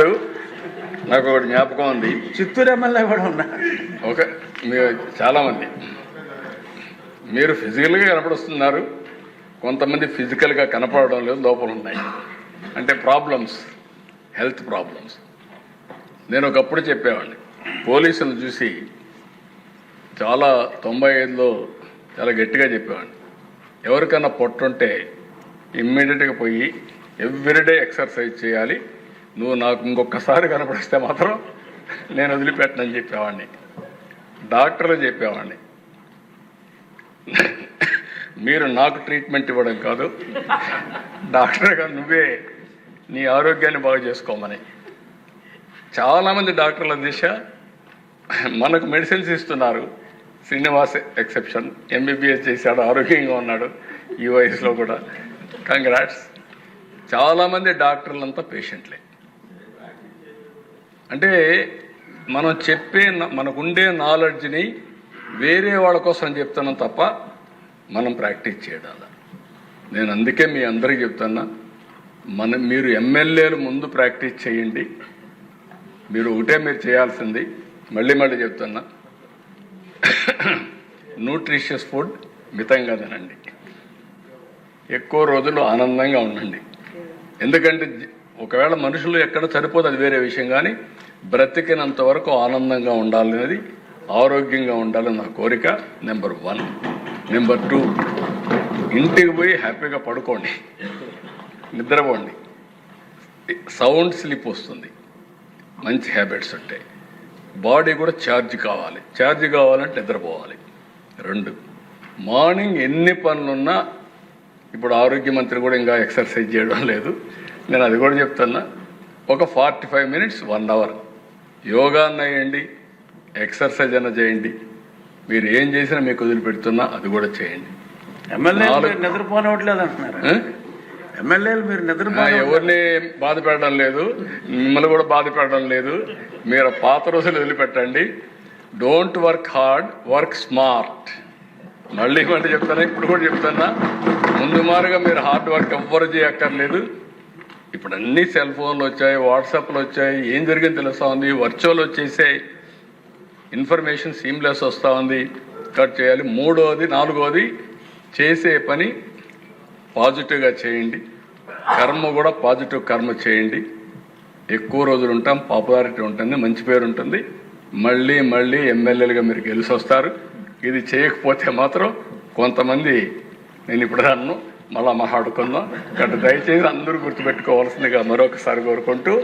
నాకు ఒకటి జ్ఞాపకం ఉంది. చిత్తూరు ఎమ్మెల్యే కూడా ఉన్నారు ఒక మీరు చాలామంది. మీరు ఫిజికల్గా కనపడుస్తున్నారు. కొంతమంది ఫిజికల్గా కనపడడం లేదు లోపల ఉన్నాయి అంటే ప్రాబ్లమ్స్ హెల్త్ ప్రాబ్లమ్స్. నేను ఒకప్పుడు చెప్పేవాడిని. పోలీసులు చూసి చాలా తొంభై ఐదులో చాలా గట్టిగా చెప్పేవాడిని. ఎవరికైనా పొట్టుంటే ఇమ్మీడియట్గా పోయి ఎవ్రీడే ఎక్సర్సైజ్ చేయాలి. నువ్వు నాకు ఇంకొకసారి కనపడిస్తే మాత్రం నేను వదిలిపెట్టనని చెప్పేవాడిని. డాక్టర్లు చెప్పేవాడిని. మీరు నాకు ట్రీట్మెంట్ ఇవ్వడం కాదు డాక్టర్గా నువ్వే నీ ఆరోగ్యాన్ని బాగు చేసుకోమని. చాలామంది డాక్టర్ల దిశ మనకు మెడిసిన్స్ ఇస్తున్నారు. శ్రీనివాస్ ఎక్సెప్షన్ ఎంబీబీఎస్ చేశాడు ఆరోగ్యంగా ఉన్నాడు ఈ వయసులో కూడా. కంగ్రాట్స్ చాలామంది డాక్టర్లంతా పేషెంట్లే. అంటే మనం చెప్పే న- మనకుండే నాలెడ్జ్ని వేరే వాళ్ళ కోసం చెప్తున్నాం తప్ప మనం ప్రాక్టీస్ చేయడాల నేను అందుకే మీ అందరికీ చెప్తున్నా మన మీరు ఎమ్మెల్యేలు ముందు ప్రాక్టీస్ చేయండి. మీరు ఒకటే మీరు చేయాల్సింది. మళ్ళీ మళ్ళీ చెప్తున్నా న్యూట్రిషియస్ ఫుడ్ మితంగా తినండి. ఎక్కువ రోజులు ఆనందంగా ఉండండి. ఎందుకంటే ఒకవేళ మనుషులు ఎక్కడ సరిపోదు అది వేరే విషయం కానీ బ్రతికినంత వరకు ఆనందంగా ఉండాలనేది ఆరోగ్యంగా ఉండాలని నా కోరిక నెంబర్ వన్. నెంబర్ టూ ఇంటికి పోయి హ్యాపీగా పడుకోండి. నిద్రపోండి. సౌండ్ స్లీప్ వస్తుంది. మంచి హ్యాబిట్స్ ఉంటాయి బాడీ కూడా ఛార్జ్ కావాలి. ఛార్జ్ కావాలంటే నిద్రపోవాలి. రెండు మార్నింగ్ ఎన్ని పనులున్నా ఇప్పుడు ఆరోగ్య మంత్రి కూడా ఇంకా ఎక్సర్సైజ్ చేయడం లేదు. నేను అది కూడా చెప్తున్నా. ఒక forty five minutes one hour. Yoga అన్న చేయండి ఎక్సర్సైజ్ అన్న చేయండి. మీరు ఏం చేసినా మీకు వదిలిపెడుతున్నా అది కూడా చేయండి. ఎవరిని బాధ పెట్టడం లేదు మిమ్మల్ని కూడా బాధ పెట్టడం లేదు. మీరు పాత రోజులు వదిలిపెట్టండి. Don't work hard work smart మళ్ళీ మళ్ళీ చెప్తానా ఇప్పుడు కూడా చెప్తానా. ముందు మారుగా మీరు హార్డ్ వర్క్ ఎవ్వరు చేయక్కర్లేదు. ఇప్పుడు అన్ని సెల్ ఫోన్లు వచ్చాయి వాట్సాప్లు వచ్చాయి. ఏం జరిగింది తెలుస్తూ ఉంది. వర్చువల్ వచ్చేసాయి ఇన్ఫర్మేషన్ సీమ్లెస్ వస్తూ ఉంది. కట్ చేయాలి. మూడోది నాలుగోది చేసే పని పాజిటివ్గా చేయండి. కర్మ కూడా పాజిటివ్ కర్మ చేయండి. ఎక్కువ రోజులు ఉంటాం పాపులారిటీ ఉంటుంది మంచి పేరు ఉంటుంది. మళ్ళీ మళ్ళీ ఎమ్మెల్యేలుగా మీరు గెలిచి వస్తారు ఇది చేయకపోతే మాత్రం కొంతమంది నేను ఇప్పుడు అన్ను. మళ్ళా మాట్లాడుకుందాం. కాబట్టి దయచేసి అందరూ గుర్తుపెట్టుకోవాల్సిందిగా మరొకసారి కోరుకుంటూ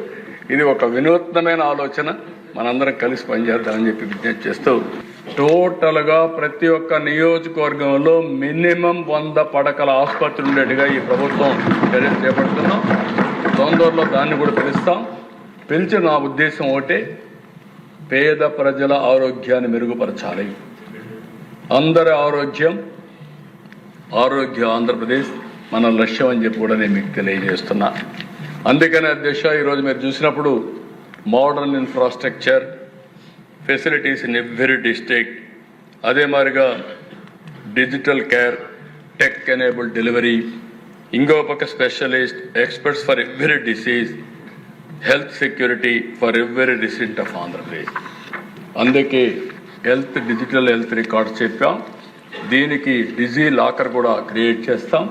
ఇది ఒక వినూత్నమైన ఆలోచన. మనందరం కలిసి పనిచేద్దామని చెప్పి విజ్ఞప్తి చేస్తూ టోటల్గా ప్రతి ఒక్క నియోజకవర్గంలో మినిమం వంద పడకల ఆసుపత్రి ఉండేట్టుగా ఈ ప్రభుత్వం చర్యలు చేపడుతున్నాం. తొందరలో దాన్ని కూడా పిలుస్తాం. పిలిచి నా ఉద్దేశం ఒకటే పేద ప్రజల ఆరోగ్యాన్ని మెరుగుపరచాలి. అందరి ఆరోగ్యం ఆరోగ్య ఆంధ్రప్రదేశ్ మన లక్ష్యం అని చెప్పి కూడా నేను మీకు తెలియజేస్తున్నా. అందుకనే అధ్యక్ష ఈరోజు మీరు చూసినప్పుడు modern infrastructure facilities in every district అదే మాదిరిగా digital care tech enable delivery ఇంకో పక్క specialist experts for every disease health security for every district of Andhra Pradesh. అందుకే హెల్త్ డిజిటల్ హెల్త్ రికార్డ్స్ చెప్పాం. దీనికి డిజీ లాకర్ కూడా క్రియేట్ చేస్తాం.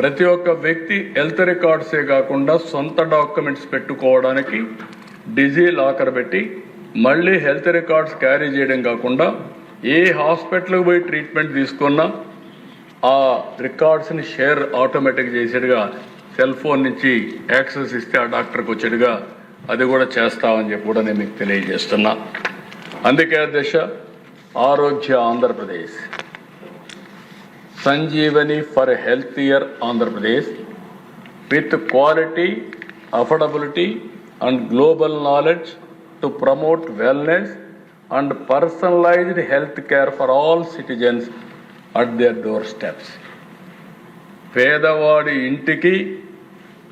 ప్రతి ఒక్క వ్యక్తి హెల్త్ రికార్డ్సే కాకుండా సొంత డాక్యుమెంట్స్ పెట్టుకోవడానికి డిజీ లాకర్ పెట్టి మళ్ళీ హెల్త్ రికార్డ్స్ క్యారీ చేయడం కాకుండా ఏ హాస్పిటల్కి పోయి ట్రీట్మెంట్ తీసుకున్నా ఆ రికార్డ్స్ని షేర్ ఆటోమేటిక్ చేసేట్టుగా సెల్ ఫోన్ నుంచి యాక్సెస్ ఇస్తే ఆ డాక్టర్కి వచ్చేట్టుగా అది కూడా చేస్తామని చెప్పి కూడా నేను మీకు తెలియజేస్తున్నా. అందుకే దశ ఆరోగ్య Andhra Pradesh. Sanjeevani for healthier Andhra Pradesh. With quality affordability and global knowledge to promote wellness and personalised health care for all citizens at their doorsteps. పేదవాడి ఇంటికి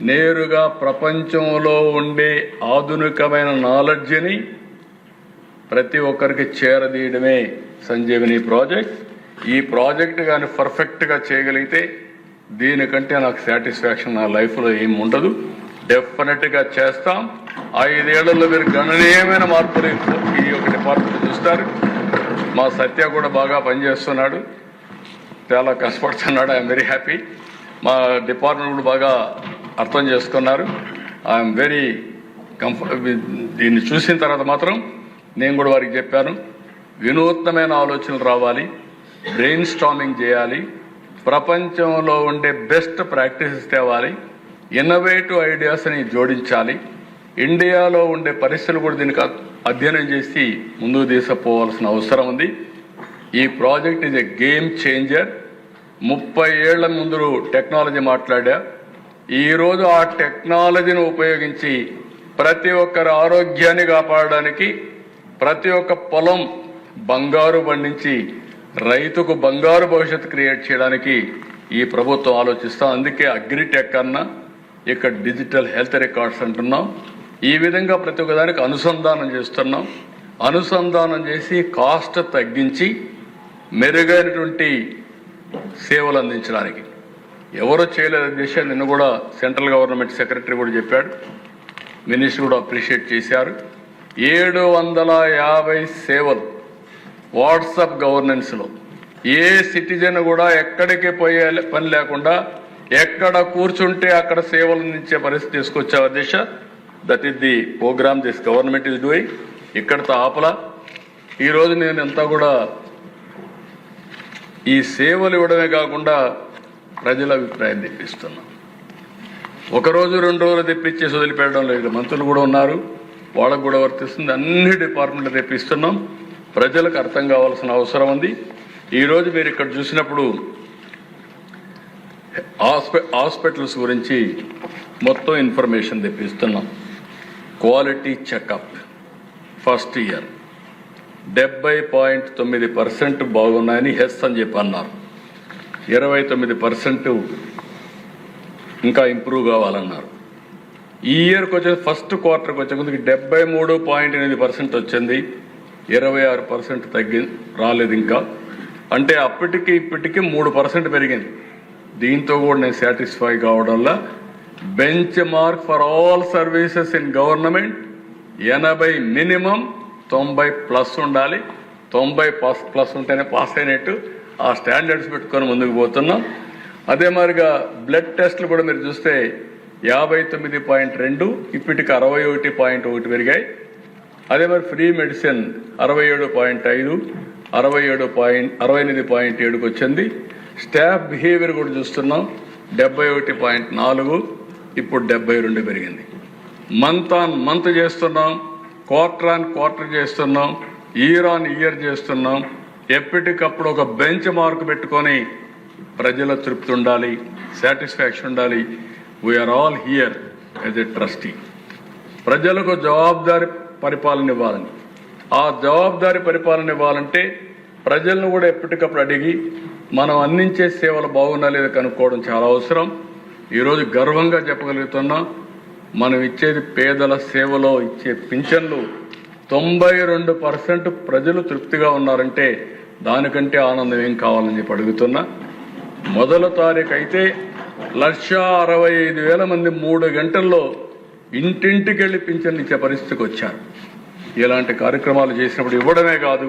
నేరుగా ప్రపంచంలో ఉండే ఆధునికమైన నాలెడ్జ్ని ప్రతి ఒక్కరికి చేరదీయడమే సంజీవని ప్రాజెక్ట్. ఈ ప్రాజెక్ట్ కానీ పర్ఫెక్ట్గా చేయగలిగితే దీనికంటే నాకు సాటిస్ఫాక్షన్ నా లైఫ్లో ఏం ఉండదు. డెఫినెట్గా చేస్తాం. ఐదేళ్ళలో మీరు గణనీయమైన మార్పులు ఈ యొక్క డిపార్ట్మెంట్ చూస్తారు. మా సత్య కూడా బాగా పనిచేస్తున్నాడు. చాలా కష్టపడుతున్నాడు. ఐఎమ్ వెరీ హ్యాపీ మా డిపార్ట్మెంట్ కూడా బాగా అర్థం చేసుకున్నారు. ఐఎమ్ వెరీ కంఫర్ట్ దీన్ని చూసిన తర్వాత మాత్రం నేను కూడా వారికి చెప్పాను వినూత్నమైన ఆలోచనలు రావాలి బ్రెయిన్ స్టామింగ్ చేయాలి ప్రపంచంలో ఉండే బెస్ట్ ప్రాక్టీసెస్ తేవాలి ఇన్నోవేటివ్ ఐడియాస్ని జోడించాలి ఇండియాలో ఉండే పరిస్థితులు కూడా దీనికి అధ్యయనం చేసి ముందుకు తీసుకుపోవాల్సిన అవసరం ఉంది. ఈ ప్రాజెక్ట్ ఇది గేమ్ చేంజర్ ముప్పై ఏళ్ళ ముందు టెక్నాలజీ మాట్లాడా. ఈరోజు ఆ టెక్నాలజీని ఉపయోగించి ప్రతి ఒక్కరి ఆరోగ్యాన్ని కాపాడడానికి ప్రతి ఒక్క పొలం బంగారు పండించి రైతుకు బంగారు భవిష్యత్తు క్రియేట్ చేయడానికి ఈ ప్రభుత్వం ఆలోచిస్తాం. అందుకే అగ్రిటెక్ అన్న ఇక్కడ డిజిటల్ హెల్త్ రికార్డ్స్ అంటున్నాం. ఈ విధంగా ప్రతి ఒక్కదానికి అనుసంధానం చేస్తున్నాం. అనుసంధానం చేసి కాస్ట్ తగ్గించి మెరుగైనటువంటి సేవలు అందించడానికి. ఎవరు చేయలేదు చేసి నిన్న కూడా సెంట్రల్ గవర్నమెంట్ సెక్రటరీ కూడా చెప్పాడు. మినిస్టర్ కూడా అప్రిషియేట్ చేశారు. ఏడు వందల యాభై సేవలు వాట్సాప్ గవర్నెన్స్లో. ఏ సిటిజన్ కూడా ఎక్కడికి పోయే పని లేకుండా ఎక్కడ కూర్చుంటే అక్కడ సేవలు అందించే పరిస్థితి తీసుకొచ్చే దిశ that is the programme this government is doing ఇక్కడతో ఆపలా. ఈరోజు నేను అంతా కూడా ఈ సేవలు ఇవ్వడమే కాకుండా ప్రజల అభిప్రాయం తెప్పిస్తున్నాను ఒకరోజు రెండు రోజులు తెప్పించేసి వదిలిపెట్టడం లేదు. మంత్రులు కూడా ఉన్నారు. వాళ్ళకు కూడా వర్తిస్తుంది. అన్ని డిపార్ట్మెంట్లు తెప్పిస్తున్నాం ప్రజలకు అర్థం కావాల్సిన అవసరం ఉంది. ఈరోజు మీరు ఇక్కడ చూసినప్పుడు హాస్పిటల్స్ గురించి మొత్తం ఇన్ఫర్మేషన్ తెప్పిస్తున్నాం క్వాలిటీ చెకప్ ఫస్ట్ ఇయర్ డెబ్బై పాయింట్ తొమ్మిది పర్సెంట్ బాగున్నాయని హెస్ అని చెప్పి అన్నారు. ఇరవై తొమ్మిది పర్సెంట్ ఇంకా ఇంప్రూవ్ కావాలన్నారు. ఈ ఇయర్కి వచ్చేసి ఫస్ట్ క్వార్టర్కి వచ్చే ముందుకి డెబ్బై మూడు పాయింట్ ఎనిమిది పర్సెంట్ వచ్చింది. ఇరవై ఆరు పర్సెంట్ తగ్గి రాలేదు ఇంకా. అంటే అప్పటికి ఇప్పటికి మూడు పర్సెంట్ పెరిగింది. దీంతో కూడా నేను satisfy కావడంలో benchmark for all services in government ఎనభై మినిమం తొంభై ప్లస్ ఉండాలి. తొంభై ప్లస్ ప్లస్ ఉంటేనే పాస్ అయినట్టు ఆ స్టాండర్డ్స్ పెట్టుకొని ముందుకు పోతున్నాం. అదే మాదిరిగా బ్లడ్ టెస్ట్లు కూడా మీరు చూస్తే యాభై తొమ్మిది పాయింట్ రెండు ఇప్పటికి అరవై ఒకటి పాయింట్ ఒకటి పెరిగాయి. అదే మరి ఫ్రీ మెడిసిన్ అరవై ఏడు పాయింట్ ఐదు అరవై ఏడు పాయింట్ అరవై ఎనిమిది పాయింట్ ఏడుకి వచ్చింది. స్టాఫ్ బిహేవియర్ కూడా చూస్తున్నాం డెబ్బై ఒకటి పాయింట్ నాలుగు ఇప్పుడు డెబ్బై రెండు పెరిగింది. మంత్ ఆన్ మంత్ చేస్తున్నాం క్వార్టర్ ఆన్ క్వార్టర్ చేస్తున్నాం ఇయర్ ఆన్ ఇయర్ చేస్తున్నాం. ఎప్పటికప్పుడు ఒక బెంచ్ మార్క్ పెట్టుకొని ప్రజల తృప్తి ఉండాలి సాటిస్ఫాక్షన్ ఉండాలి we're all here as a trustee ప్రజలకు జవాబుదారి పరిపాలన ఇవ్వాలని. ఆ జవాబుదారి పరిపాలన ఇవ్వాలంటే ప్రజలను కూడా ఎప్పటికప్పుడు అడిగి మనం అందించే సేవలు బాగున్నా లేదా కనుక్కోవడం చాలా అవసరం. ఈరోజు గర్వంగా చెప్పగలుగుతున్నాం మనం ఇచ్చేది పేదల సేవలో ఇచ్చే పింఛన్లు తొంభై రెండు పర్సెంట్ ప్రజలు తృప్తిగా ఉన్నారంటే దానికంటే ఆనందం ఏం కావాలని చెప్పి అడుగుతున్నా. మొదల తారీఖు అయితే లక్ష అరవై ఐదు వేల మంది మూడు గంటల్లో ఇంటింటికి వెళ్ళి పింఛన్లు ఇచ్చే పరిస్థితికి వచ్చారు. ఇలాంటి కార్యక్రమాలు చేసినప్పుడు ఇవ్వడమే కాదు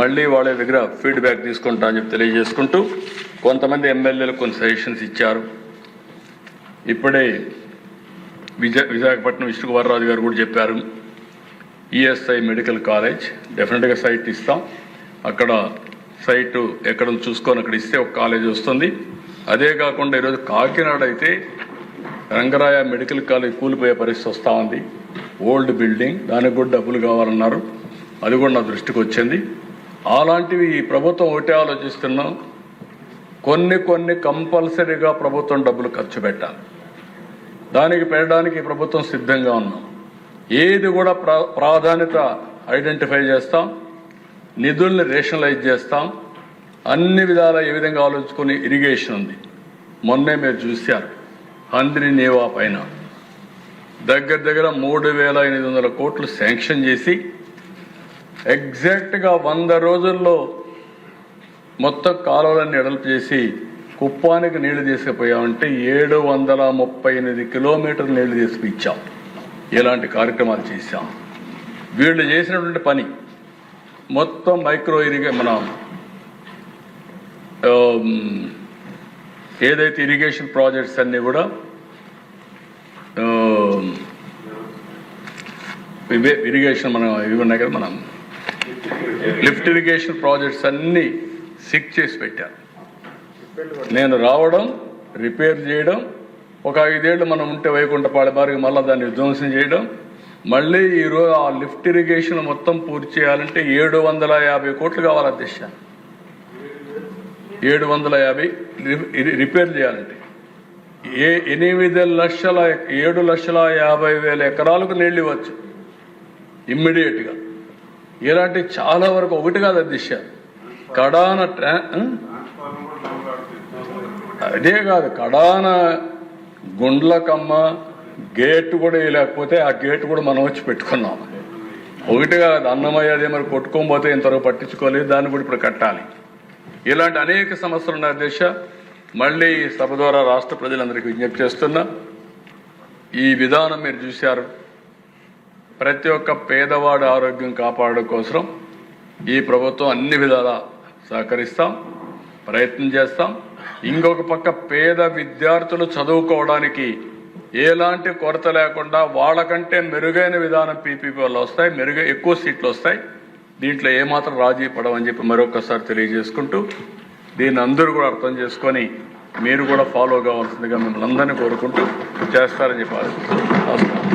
మళ్ళీ వాళ్ళ దగ్గర ఫీడ్బ్యాక్ తీసుకుంటా అని చెప్పి తెలియజేసుకుంటూ కొంతమంది ఎమ్మెల్యేలు కొన్ని సజెషన్స్ ఇచ్చారు. ఇప్పుడే విజయ విశాఖపట్నం విష్ణుకుమారరాజు గారు కూడా చెప్పారు ఈఎస్ఐ మెడికల్ కాలేజ్ డెఫినెట్గా సైట్ ఇస్తాం. అక్కడ సైటు ఎక్కడ చూసుకొని అక్కడ ఇస్తే ఒక కాలేజ్ వస్తుంది. అదే కాకుండా ఈరోజు కాకినాడ అయితే రంగరాయ మెడికల్ కాలేజ్ కూలిపోయే పరిస్థితి వస్తూ ఉంది. ఓల్డ్ బిల్డింగ్ దానికి కూడా డబ్బులు కావాలన్నారు. అది కూడా నా దృష్టికి వచ్చింది. అలాంటివి ఈ ప్రభుత్వం ఒకటే ఆలోచిస్తున్నాం. కొన్ని కొన్ని కంపల్సరీగా ప్రభుత్వం డబ్బులు ఖర్చు పెట్టాలి. దానికి పెట్టడానికి ప్రభుత్వం సిద్ధంగా ఉన్నాం. ఏది కూడా ప్రా ప్రాధాన్యత ఐడెంటిఫై చేస్తాం. నిధుల్ని రేషనలైజ్ చేస్తాం. అన్ని విధాలా ఏ విధంగా ఆలోచుకుని ఇరిగేషన్ ఉంది? మొన్నే మీరు చూశారు. హంద్రి నేవా పైన. దగ్గర దగ్గర మూడు వేల ఎనిమిది వందల కోట్లు శాంక్షన్ చేసి ఎగ్జాక్ట్గా వంద రోజుల్లో మొత్తం కాలువలన్నీ ఎడల్పు చేసి కుప్పానికి నీళ్ళు తీసుకుపోయామంటే ఏడు వందల ముప్పై ఎనిమిది కిలోమీటర్లు నీళ్ళు తీసుకుని ఇచ్చాం ఇలాంటి కార్యక్రమాలు చేశాం. వీళ్ళు చేసినటువంటి పని మొత్తం మైక్రో ఇరిగే మన Um, ఏదైతే ఇరిగేషన్ ప్రాజెక్ట్స్ అన్నీ కూడా um, ఇవే ఇరిగేషన్ మనం ఇవి ఉన్నాయి కదా మనం. లిఫ్ట్ ఇరిగేషన్ ప్రాజెక్ట్స్ అన్నీ సిక్ చేసి పెట్టారు నేను రావడం రిపేర్ చేయడం ఒక ఐదేళ్ళు మనం ఉంటే వైకుంఠపాళి బారికి మళ్ళీ దాన్ని విధ్వంసం చేయడం మళ్ళీ ఈరోజు ఆ లిఫ్ట్ ఇరిగేషన్ మొత్తం పూర్తి చేయాలంటే ఏడు వందల యాభై కోట్లు కావాలి అధ్యక్ష ఏడు వందల యాభై రి- రిపేర్ చేయాలంటే. ఏ ఎనిమిది లక్షల ఏడు లక్షల యాభై వేల ఎకరాలకు నీళ్ళు ఇవ్వచ్చు. ఇమ్మీడియట్గా. ఇలాంటి చాలా వరకు ఒకటి కాదు దిశ. కడాన అదే కాదు కడాన గుండ్లకమ్మ గేట్ కూడా వేయలేకపోతే ఆ గేట్ కూడా మనం వచ్చి పెట్టుకున్నాం. ఒకటి కాదు అన్నమయ్య అదే మరి కొట్టుకోకపోతే ఇంతవరకు పట్టించుకోలేదు దాన్ని కూడా ఇప్పుడు కట్టాలి. ఇలాంటి అనేక సమస్యలు ఉన్నాయి అధ్యక్ష మళ్ళీ ఈ సభ ద్వారా రాష్ట్ర ప్రజలందరికీ విజ్ఞప్తి చేస్తున్నా. ఈ విధానం మీరు చూశారు. ప్రతి ఒక్క పేదవాడి ఆరోగ్యం కాపాడడం కోసం ఈ ప్రభుత్వం అన్ని విధాలా సహకరిస్తాం ప్రయత్నం చేస్తాం. ఇంకొక పక్క పేద విద్యార్థులు చదువుకోవడానికి ఎలాంటి కొరత లేకుండా వాళ్ళకంటే మెరుగైన విధానం పీపీపీ వల్ల వస్తాయి మెరుగై ఎక్కువ సీట్లు వస్తాయి. దీంట్లో ఏమాత్రం రాజీ పడమని చెప్పి మరొకసారి తెలియజేసుకుంటూ దీన్ని అందరూ కూడా అర్థం చేసుకొని మీరు కూడా ఫాలో కావాల్సిందిగా మిమ్మల్ని అందరినీ కోరుకుంటూ చేస్తారని చెప్పి ఆశిస్తున్నాను.